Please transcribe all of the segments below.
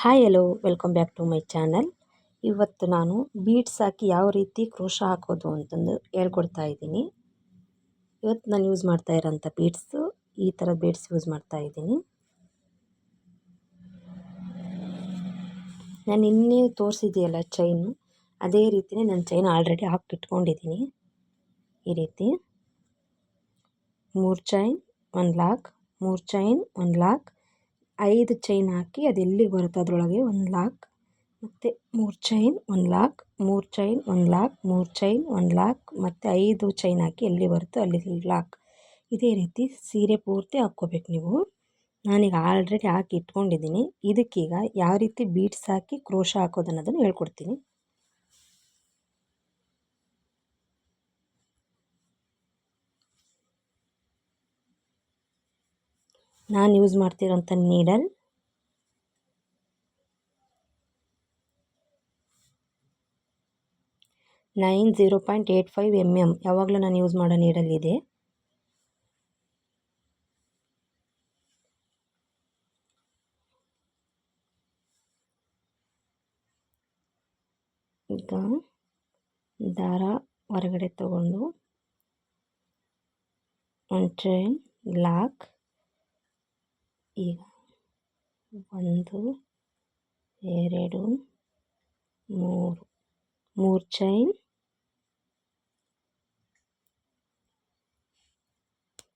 Hi, hello, welcome back to my channel. ಇವತ್ತು ನಾನು beads ಹಾಕಿ ಯಾವ ರೀತಿ ಕ್ರೋಶ ಹಾಕೋದು ಅಂತಂದು ಹೇಳ್ಕೊಡ್ತಾ ಇದ್ದೀನಿ. ಇವತ್ತು ನಾನು ಯೂಸ್ ಮಾಡ್ತಾ ಇರೋಂಥ ಬೀಡ್ಸು, ಈ ಥರ ಬೀಡ್ಸ್ ಯೂಸ್ ಮಾಡ್ತಾ ಇದ್ದೀನಿ. ನಾನು ಇನ್ನೇ ತೋರಿಸಿದೆಯಲ್ಲ ಚೈನು, ಅದೇ ರೀತಿಯೇ ನಾನು ಚೈನ್ ಆಲ್ರೆಡಿ ಹಾಕಿಟ್ಕೊಂಡಿದ್ದೀನಿ ಈ ರೀತಿ. ಮೂರು ಚೈನ್, ಒಂದು ಲಾಕ್, ಮೂರು ಚೈನ್, ಒಂದು ಲಾಕ್ ಐದು ಚೈನ್ ಹಾಕಿ ಅದು ಎಲ್ಲಿಗೆ ಬರುತ್ತೆ ಅದರೊಳಗೆ ಒಂದು ಲಾಕ್ ಮತ್ತು ಮೂರು ಚೈನ್ ಒಂದು ಲಾಕ್ ಮೂರು ಚೈನ್ ಒಂದು ಲಾಕ್ ಮೂರು ಚೈನ್ ಒಂದು ಲಾಕ್ ಮತ್ತು ಐದು ಚೈನ್ ಹಾಕಿ ಎಲ್ಲಿ ಬರುತ್ತೋ ಅಲ್ಲಿ ಲಾಕ್ ಇದೇ ರೀತಿ ಸೀರೆ ಪೂರ್ತಿ ಹಾಕ್ಕೋಬೇಕು ನೀವು. ನಾನೀಗ ಆಲ್ರೆಡಿ ಹಾಕಿ ಇಟ್ಕೊಂಡಿದ್ದೀನಿ. ಇದಕ್ಕೀಗ ಯಾವ ರೀತಿ ಬೀಡ್ಸ್ ಹಾಕಿ ಕ್ರೋಶ ಹಾಕೋದು ಅನ್ನೋದನ್ನು ಹೇಳ್ಕೊಡ್ತೀನಿ. ನಾನು use ಮಾಡ್ತಿರೋಂಥ needle nine zero point eight five M M ಯಾವಾಗಲೂ ನಾನು ಯೂಸ್ ಮಾಡೋ ನೀಡಲ್ ಇದೆ. ಈಗ ದಾರ ಹೊರಗಡೆ ತಗೊಂಡು, ಒಂದು ಚೈನ್ ಲಾಕ್ ಈಗ ಒಂದು ಎರಡು ಮೂರು ಮೂರು ಚೈನ್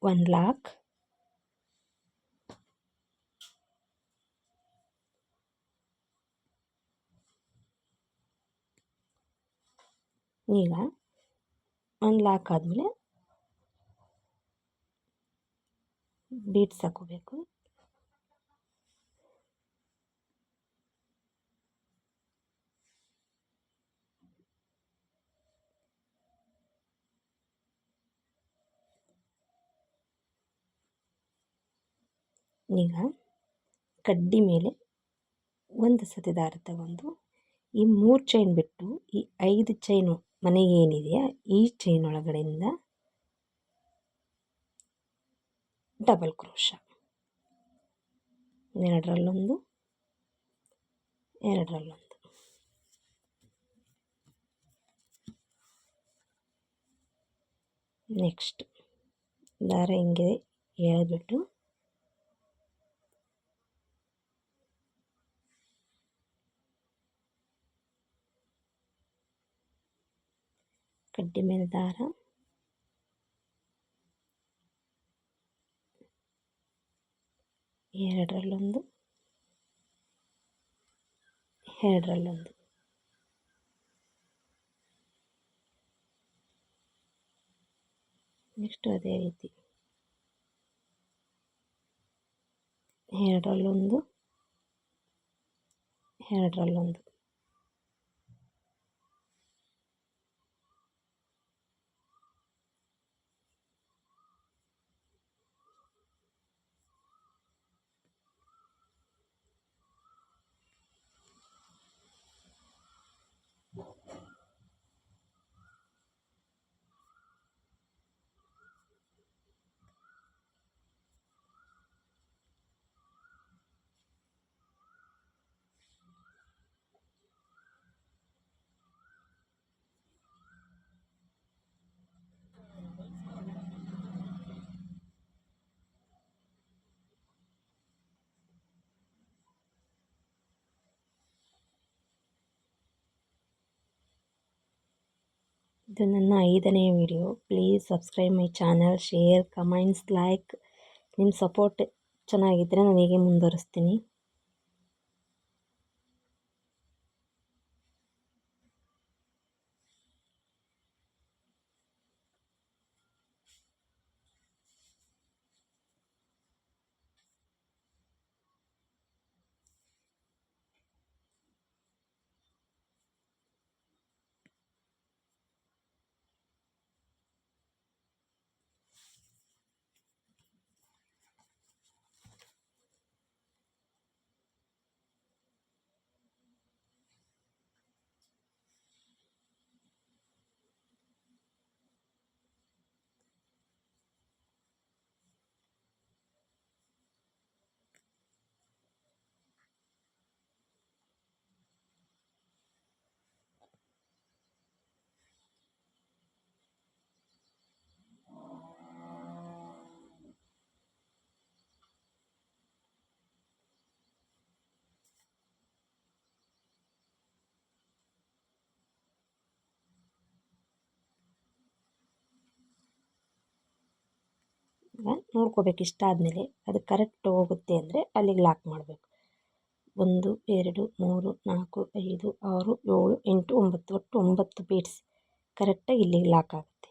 ಒನ್ ಲಾಕ್ ಈಗ ಒನ್ ಲಾಕ್ ಆದಮೇಲೆ ಬೀಟ್ಸ್ ಹಾಕೋಬೇಕು. ಈಗ ಕಡ್ಡಿ ಮೇಲೆ ಒಂದು ಸತಿ ದಾರ ತಗೊಂಡು ಈ ಮೂರು ಚೈನ್ ಬಿಟ್ಟು ಈ ಐದು ಚೈನು ಮನೆಗೆ ಏನಿದೆಯಾ ಈ ಚೈನ್ ಒಳಗಡೆಯಿಂದ ಡಬಲ್ ಕ್ರೋಶ ಎರಡರಲ್ಲೊಂದು ಎರಡರಲ್ಲೊಂದು. ನೆಕ್ಸ್ಟ್ ದಾರ ಹಿಂಗೆ ಎಳೆದ್ಬಿಟ್ಟು ಕಡ್ಡಿ ಮೇಲೆ ದಾರ ಎರಡರಲ್ಲೊಂದು ಎರಡರಲ್ಲೊಂದು ನೆಕ್ಸ್ಟ್ ಅದೇ ರೀತಿ ಎರಡರಲ್ಲೊಂದು ಎರಡರಲ್ಲೊಂದು ಇದು ನನ್ನ ಐದನೇ video. Please subscribe my channel, share, comments, like. ನಿಮ್ಮ ಸಪೋರ್ಟ್ ಚೆನ್ನಾಗಿದ್ದರೆ ನಾನು ಹೀಗೆ ಮುಂದುವರಿಸ್ತೀನಿ. ನೋಡ್ಕೋಬೇಕು ಇಷ್ಟ ಆದಮೇಲೆ ಅದು ಕರೆಕ್ಟ್ ಹೋಗುತ್ತೆ ಅಂದರೆ ಅಲ್ಲಿಗೆ ಲಾಕ್ ಮಾಡಬೇಕು. ಒಂದು, ಎರಡು, ಮೂರು, ನಾಲ್ಕು, ಐದು, ಆರು, ಏಳು, ಎಂಟು, ಒಂಬತ್ತು, ಒಟ್ಟು ಒಂಬತ್ತು ಬೀಡ್ಸ್ ಕರೆಕ್ಟಾಗಿ ಇಲ್ಲಿಗೆ ಲಾಕ್ ಆಗುತ್ತೆ.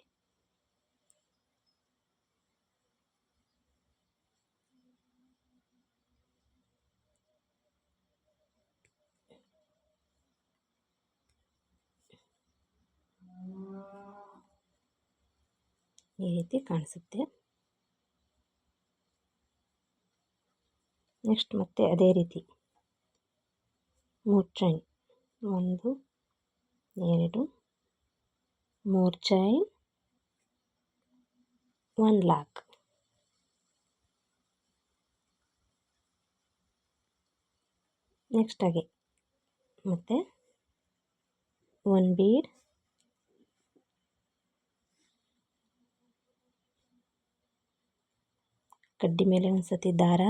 ಈ ರೀತಿ ಕಾಣಿಸುತ್ತೆ. ನೆಕ್ಸ್ಟ್ ಮತ್ತೆ ಅದೇ ರೀತಿ. ಮೂರು ಚೈನ್ ಒಂದು, ಎರಡು, ಮೂರು ಚೈನ್ ಒನ್ ಲಾಕ್ ನೆಕ್ಸ್ಟ್ ಹಾಗೆ. ಮತ್ತು ಒನ್ ಬೀಡ್ ಕಡ್ಡಿ ಮೇಲೆ ಒಂದು ಸತಿ ದಾರ.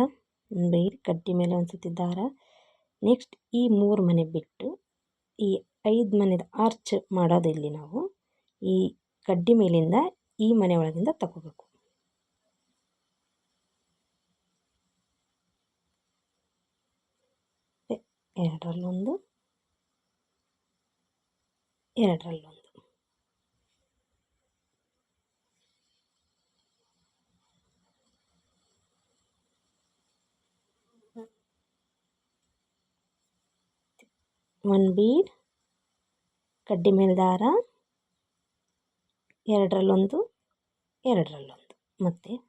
ಬೈರ್ ಕಡ್ಡಿ ಮೇಲೆ ಒಂದು ದಾರ ನೆಕ್ಸ್ಟ್ ಈ ಮೂರು ಮನೆ ಬಿಟ್ಟು ಈ ಐದು ಮನೆದ ಆರ್ಚ್ ಮಾಡೋದಿಲ್ಲಿ ನಾವು. ಈ ಕಡ್ಡಿ ಮೇಲಿಂದ ಈ ಮನೆ ಒಳಗಿಂದ ತಗೋಬೇಕು. ಎರಡರಲ್ಲೊಂದು. ಎರಡರಲ್ಲೊಂದು. ಒಂದು ಬೀಡ್ ಕಡ್ಡಿ ಮೇಲೆ ದಾರ ಎರಡರಲ್ಲೊಂದು ಎರಡರಲ್ಲೊಂದು. ಮತ್ತು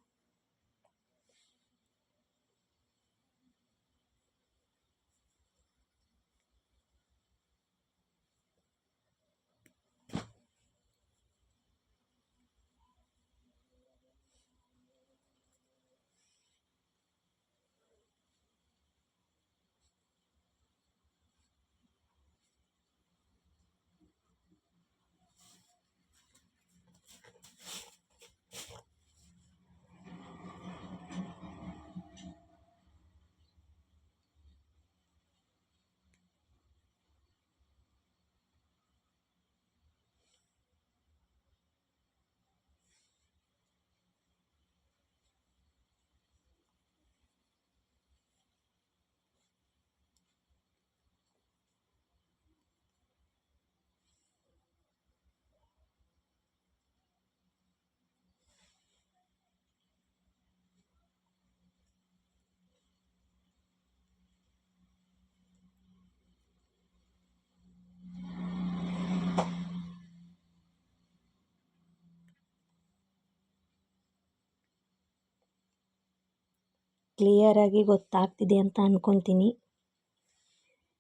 ಕ್ಲಿಯರಾಗಿ ಗೊತ್ತಾಗ್ತಿದೆ ಅಂತ ಅಂದ್ಕೊತೀನಿ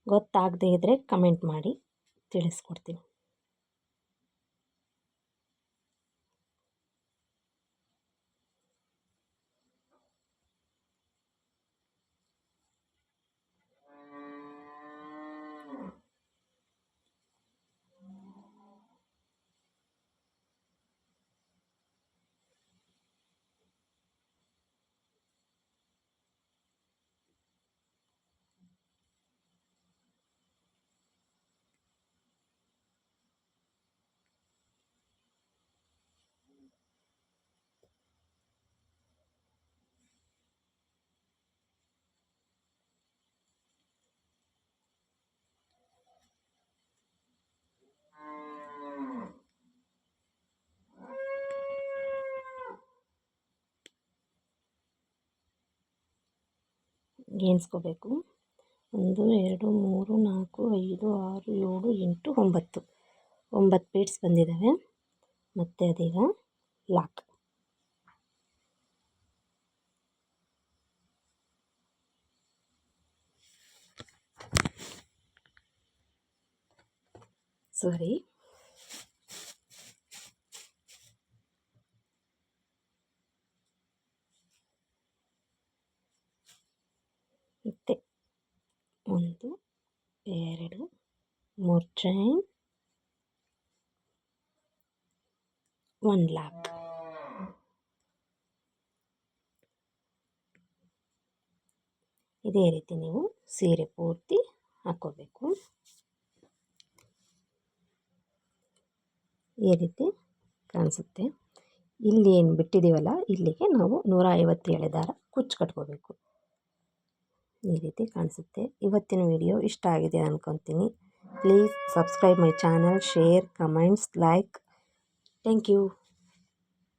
ಗೊತ್ತಾಗದೇ ಇದ್ದರೆ ಕಮೆಂಟ್ ಮಾಡಿ ತಿಳಿಸ್ಕೊಡ್ತೀನಿ. ಗೇನ್ಸ್ಕೋಬೇಕು. ಒಂದು, ಎರಡು, ಮೂರು, ನಾಲ್ಕು, ಐದು, ಆರು, ಏಳು, ಎಂಟು, ಒಂಬತ್ತು. ಒಂಬತ್ತು ಬೀಡ್ಸ್ ಬಂದಿದ್ದಾವೆ ಮತ್ತು ಅದೀಗ ಲಾಕ್. ಸಾರಿ. ಮತ್ತು ಒಂದು, ಎರಡು, ಮೂರು ಚೈನ್ ಒನ್ ಲ್ಯಾಕ್ ಇದೇ ರೀತಿ ನೀವು ಸೀರೆ ಪೂರ್ತಿ ಹಾಕೋಬೇಕು. ಈ ರೀತಿ ಕಾಣಿಸುತ್ತೆ. ಇಲ್ಲಿ ಏನು ಬಿಟ್ಟಿದ್ದೀವಲ್ಲ, ಇಲ್ಲಿಗೆ ನಾವು ನೂರ ಐವತ್ತೇಳು ದಾರ ಕುಚ್ಚು ಕಟ್ಕೋಬೇಕು. ಈ ರೀತಿ ಕಾಣಿಸುತ್ತೆ. ಇವತ್ತಿನ ವಿಡಿಯೋ ಇಷ್ಟ ಆಗಿದೆ ಅಂದ್ಕೊತೀನಿ please subscribe my channel share comments like thank you